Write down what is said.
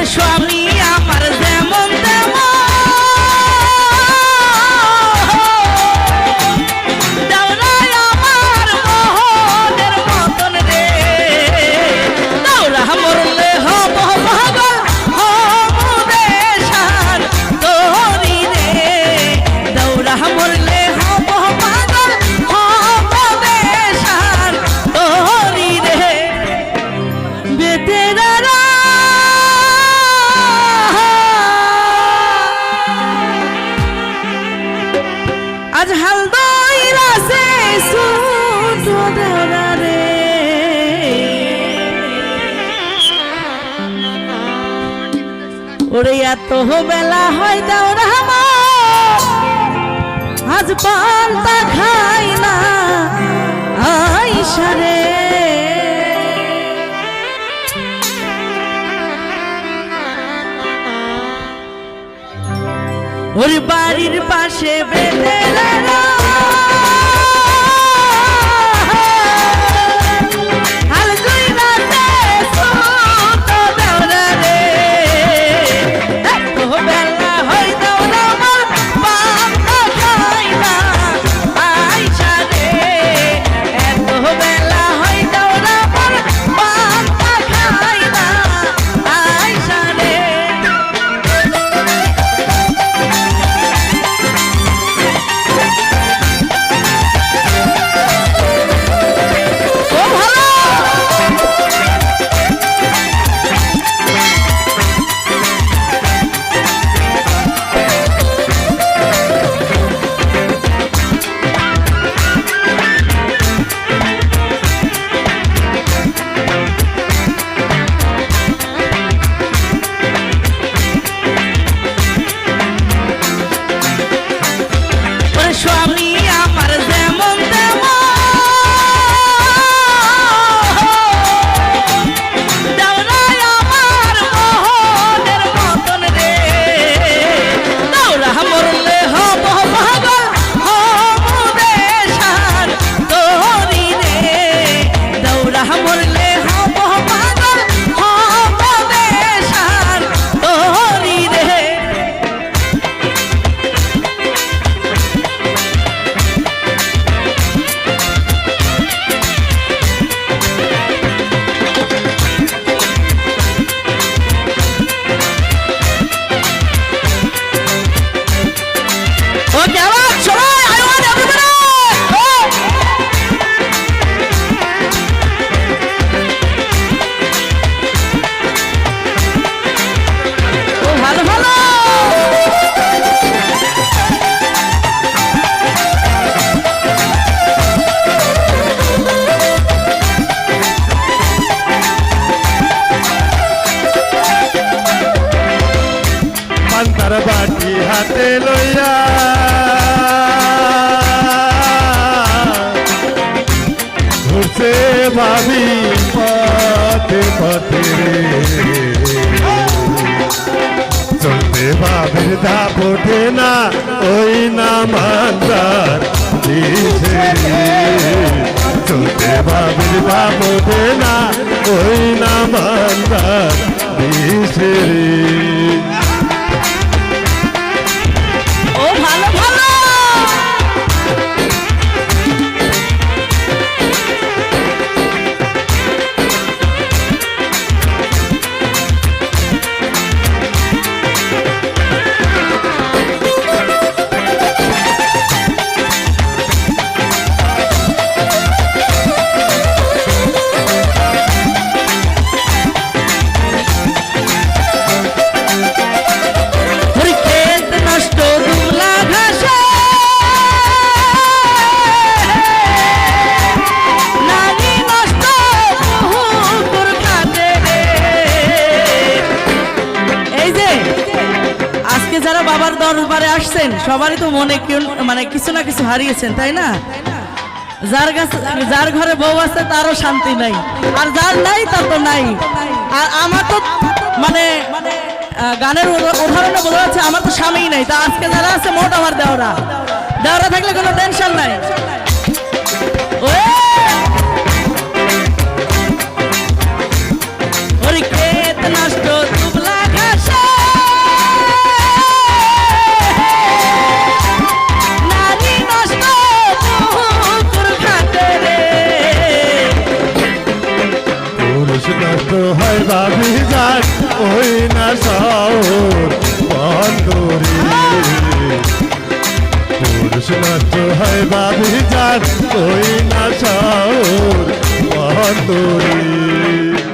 ওরে হাল দইরাছে ওরে এত বেলা হয় দাওরা আমার আজ পান্তা খাই না আইসা রে। ওর বাড়ির পাশে ভাবি পথে পথে চলতে ভাবির ধাপ ওঠে না, ওই না মান্দার দিছে রে। চলতে ভাবির ধাপ ওঠে না, ওই না মান্দার দিছে রে সবারই তো মনে মানে কিছু না কিছু হারিয়েছেন, তাই না? যার কাছে যার ঘরে বউ আছে, তারও শান্তি নাই। আর যার নাই, তার তো নাই। আর আমার তো মানে গানের উদ- উদাহরণে বোঝা যাচ্ছে, আমার তো স্বামী নাই। তা আজকে যারা আছে, মোট আমার দেওরা। দেওরা থাকলে কোনো টেনশন নাই। নষ্ট হয় বাবি যান ওই না সাউর বন্ধুরি পুরুষ নষ্ট হয় বাবি যান ওই না সাউর বন্দরে।